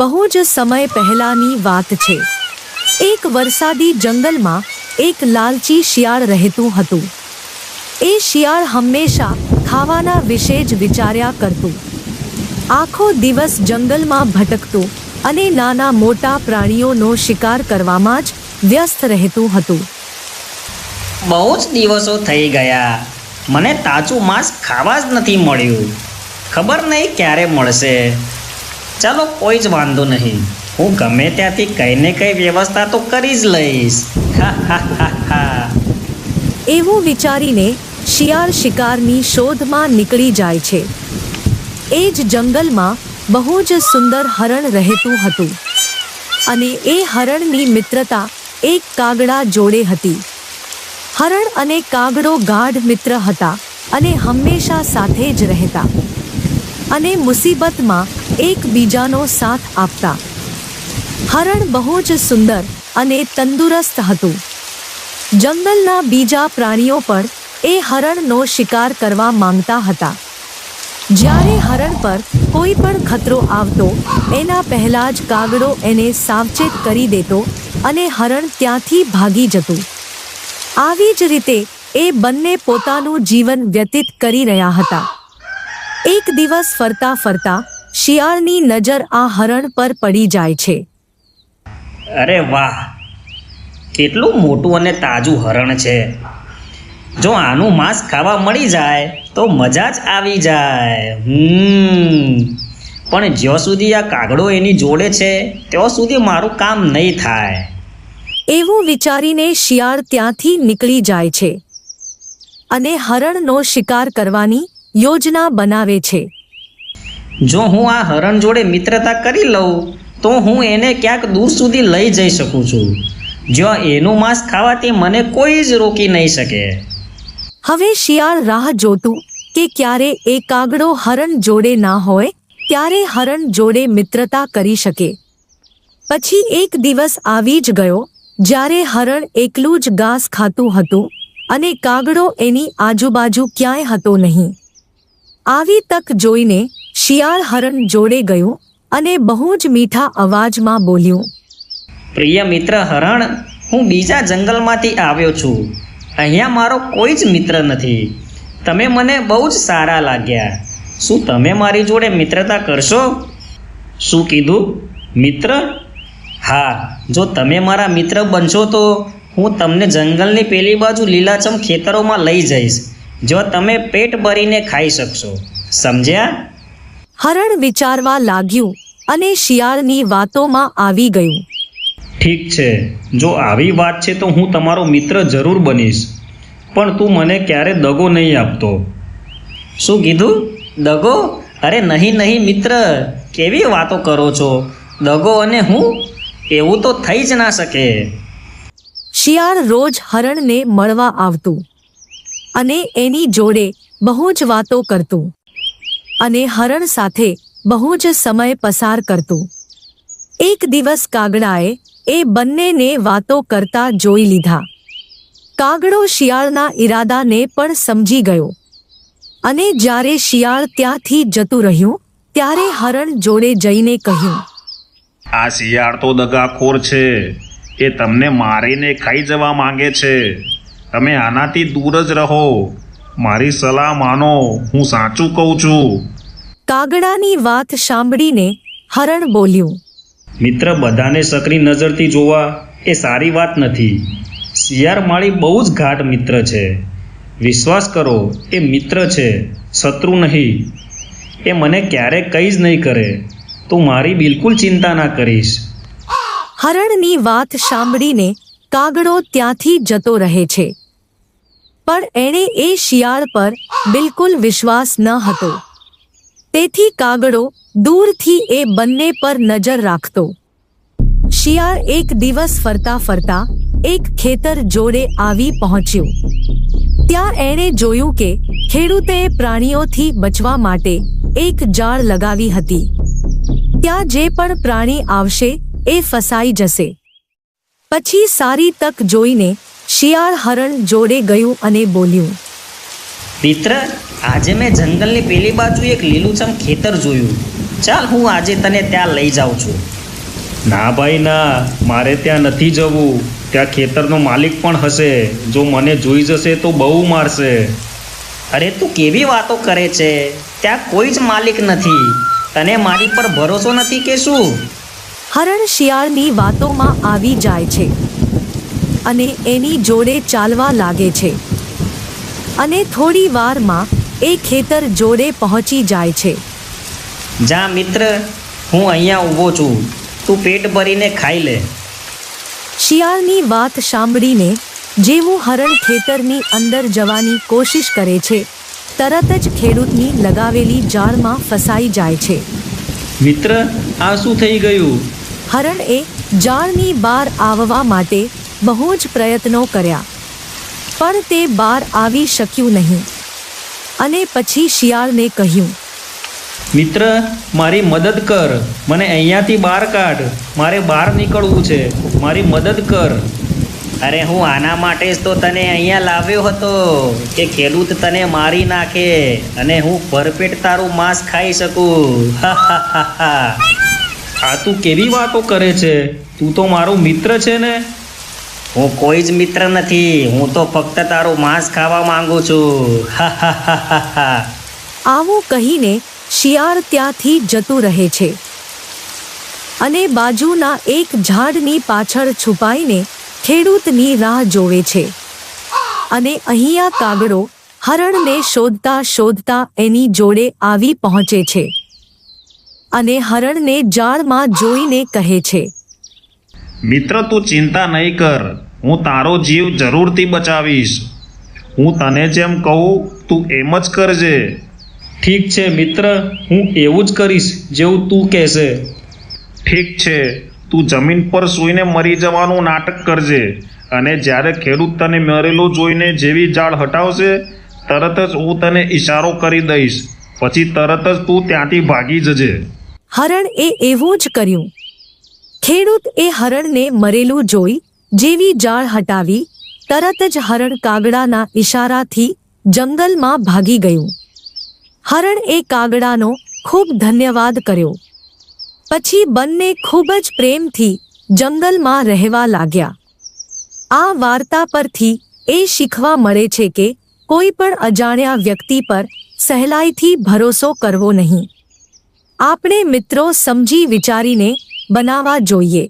બહુ જ સમય પહેલાની વાત છે. એક વરસાદી જંગલમાં એક લાલચી શિયાળ રહેતું હતું. એ શિયાળ હંમેશા ખાવાના વિશે જ વિચાર્યા કરતું. આખો દિવસ જંગલમાં ભટકતું અને નાના મોટા પ્રાણીઓનો શિકાર કરવામાં જ વ્યસ્ત રહેતું હતું. બહુ જ દિવસો થઈ ગયા. મને તાજું માંસ ખાવા જ નથી મળ્યું. ખબર નહીં ક્યારે મળશે. ચાલો કોઈ જ વાંધો નહીં. હું ગમે ત્યાંથી કંઈ ને કંઈ વ્યવસ્થા તો કરી જ લઈશ. એવું વિચારીને શિયાળ શિકારની શોધમાં નીકળી જાય છે. એ જ જંગલમાં બહુ જ સુંદર હરણ રહેતું હતું. અને એ હરણની મિત્રતા એક કાગડા જોડે હતી. હરણ અને કાગડો ગાઢ મિત્ર હતા અને હંમેશા સાથે જ રહેતા. અને મુસીબતમાં એકબીજાનો સાથ આપતા. હરણ બહુ જ સુંદર અને તંદુરસ્ત હતું. જંગલના બીજા પ્રાણીઓ પણ એ હરણનો શિકાર કરવા માંગતા હતા. જ્યારે હરણ પર કોઈ પણ ખતરો આવતો, એના પહેલા જ કાગડો એને સાવચેત કરી દેતો અને હરણ ત્યાંથી ભાગી જતું. આવી જ રીતે એ બંને પોતાનું જીવન વ્યતીત કરી રહ્યા હતા. એક દિવસ ફરતા ફરતા શિયાળની નજર આ હરણ પર પડી જાય છે. અરે વાહ કેટલું મોટું અને તાજું હરણ છે. જો આનું માંસ ખાવા મળી જાય તો મજા જ આવી જાય. હમ પણ જ્યાં સુધી આ કાગડો એની જોડે છે ત્યાં સુધી મારું કામ નહીં થાય. એવું વિચારીને શિયાળ ત્યાંથી નીકળી જાય છે. અને હરણનો શિકાર કરવાની યોજના બનાવે છે. જો હું આ હરણ જોડે મિત્રતા કરી લઉં તો હું એને ક્યાંક દૂર સુધી લઈ જઈ શકું છું. જ્યાં એનું માંસ ખાવાથી મને કોઈ જ રોકી નહીં શકે. હવે શિયાળ રાહ જોતું કે ક્યારે એ કાગડો હરણ જોડે ના હોય ત્યારે હરણ જોડે મિત્રતા કરી શકે. પછી એક દિવસ આવી જ ગયો જ્યારે હરણ એકલું જ ઘાસ ખાતું હતું અને કાગડો એની આજુબાજુ ક્યાંય હતો નહીં. આવી તક જોઈને શિયાળ હરણ જોડે ગયું અને બહુ જ મીઠા અવાજમાં બોલ્યું, પ્રિય મિત્ર હરણ, હું બીજા જંગલમાંથી આવ્યો છું. અહીંયા મારો કોઈ જ મિત્ર નથી. તમે મને બહુ જ સારા લાગ્યા. શું તમે મારી જોડે મિત્રતા કરશો? શું કીધું? મિત્ર? હા, જો તમે મારા મિત્ર બનશો તો હું તમને જંગલની પેલી બાજુ લીલાછમ ખેતરોમાં લઈ જઈશ. જો તમે પેટ ભરીને ખાઈ શકશો. સમજ્યા? હરણ વિચારવા લાગ્યું અને શિયાળની વાતોમાં આવી ગયું. ઠીક છે. જો આવી વાત છે તો હું તમારો મિત્ર જરૂર બનીશ. પણ તું મને ક્યારે દગો નહીં આપતો. શું કીધું? દગો? અરે નહીં નહીં મિત્ર. કેવી વાતો કરો છો? દગો અને હું? એવું તો થઈ જ ના શકે. શિયાળ રોજ હરણને મળવા આવતું. અને એની જોડે બહુ જ વાતો કરતું. અને હરણ સાથે બહુ જ સમય પસાર કરતું. એક દિવસ કાગડાએ એ બંનેને વાતો કરતા જોઈ લીધા. કાગડો શિયાળના ઈરાદાને પણ સમજી ગયો. અને જ્યારે શિયાળ ત્યાંથી જતું રહ્યું, ત્યારે હરણ જોડે જઈને કહ્યું, આ શિયાળ તો દગાખોર છે. એ તમને મારીને ખાઈ જવા માંગે છે. તમે આનાથી દૂર જ રહો. મારી સલાહ માનો. હું સાચું કહું છું. કાગડાની વાત સાંભળીને હરણ બોલ્યું. મિત્ર બધાને સકરી નજરથી જોવા એ સારી વાત નથી. શિયાર માળી બહુ જ ઘાટ મિત્ર છે. વિશ્વાસ કરો એ મિત્ર છે શત્રુ નહીં. એ મને ક્યારે કંઈ જ નહીં કરે. તું મારી બિલકુલ ચિંતા ના કરીશ. હરણની વાત સાંભળીને કાગડો ત્યાંથી જતો રહે છે. પણ એણે એ શિયાળ પર બિલકુલ વિશ્વાસ ન હતો. તેથી કાગડો દૂરથી એ બંને પર નજર રાખતો. શિયાળ એક દિવસ ફરતા ફરતા એક ખેતર જોડે આવી પહોંચ્યું. ત્યાં એણે જોયું કે ખેડૂતે પ્રાણીઓથી બચવા માટે એક જાળ લગાવી હતી. ત્યાં જે પણ પ્રાણી આવશે એ ફસાઈ જશે. પછી સારી તક જોઈને શિયાળ હરણ જોડે ગયું અને બોલ્યું મિત્ર આજે મેં જંગલની પેલી બાજુ એક લીલુંછમ ખેતર જોયું. ચાલ હું આજે તને ત્યાં લઈ જાઉં છું. ના ભાઈ ના. મારે ત્યાં નથી જવું. ત્યાં ખેતરનો માલિક પણ હશે. જો મને જોઈ જશે તો બહુ મારશે. અરે તું કેવી વાતો કરે છે? ત્યાં કોઈ જ માલિક નથી. તને મારી પર ભરોસો નથી કે શું? હરણ શિયાળની વાતોમાં આવી જાય છે. અને એની જોડે ચાલવા લાગે છે. અને થોડી વારમાં એ ખેતર જોડે પહોંચી જાય છે. જા મિત્ર હું અહીંયા ઊભો છું. તું પેટ ભરીને ખાઈ લે. શિયાળની વાત સાંભળીને જેવું હરણ ખેતરની અંદર જવાની કોશિશ કરે છે તરત જ ખેડૂતની લગાવેલી જાળમાં ફસાઈ જાય છે. મિત્ર આ શું થઈ ગયું? હરણ એ જાળની બહાર આવવા માટે બહુ જ પ્રયત્નો કર્યા. પણ તે બહાર આવી શક્યું નહીં. અને પછી શિયાળને કહ્યું મિત્ર મારી મદદ કર. મને અહીંયાથી બહાર કાઢ. મારે બહાર નીકળવું છે. મારી મદદ કર. અરે હું આના માટે જ તો તને અહીંયા લાવ્યો હતો કે ખેડૂત તને મારી નાખે અને હું ભરપેટ તારું માંસ ખાઈ શકું. હા હા હા હા. આ તું કેવી વાતો કરે છે? તું તો મારો મિત્ર છે ને? હું કોઈ જ મિત્ર નથી. હું તો ફક્ત તારું માંસ ખાવા માંગુ છું. આવું કહીને શિયાળ ત્યાંથી જતું રહે છે. અને બાજુના એક ઝાડની પાછળ છુપાઈને ખેડૂતની રાહ જોવે છે. અને અહીંયા કાગડો હરણને શોધતા શોધતા એની જોડે આવી પહોંચે છે. અને હરણને જાળમાં જોઈને કહે છે મિત્ર તું ચિંતા નહીં કર. હું તારો જીવ જરૂરથી બચાવીશ. હું તને જેમ કહું તું એમ જ કરજે. ઠીક છે મિત્ર. હું એવું જ કરીશ જેવું તું કહેશે. ઠીક છે. તું જમીન પર સૂઈને મરી જવાનું નાટક કરજે અને જ્યારે ખેડૂત તને મરેલો જોઈને જેવી જાળ હટાવશે તરત જ હું તને ઈશારો કરી દઈશ. પછી તરત જ તું ત્યાંથી ભાગી જજે. હરણ એ એવું જ કર્યું. ખેડૂત એ હરણને મરેલું જોઈ જેવી જાળ હટાવી, તરત જ હરણ કાગડાના ઈશારાથી જંગલમાં ભાગી ગયું. હરણ એ કાગડાનો ખૂબ ધન્યવાદ કર્યો. પછી બંને ખૂબ જ પ્રેમથી જંગલમાં રહેવા લાગ્યા. આ વાર્તા પરથી એ શીખવા મળે છે કે કોઈ પણ અજાણ્યા વ્યક્તિ પર સહેલાઈથી ભરોસો કરવો નહીં. આપણે મિત્રો સમજી વિચારીને બનાવવા જોઈએ.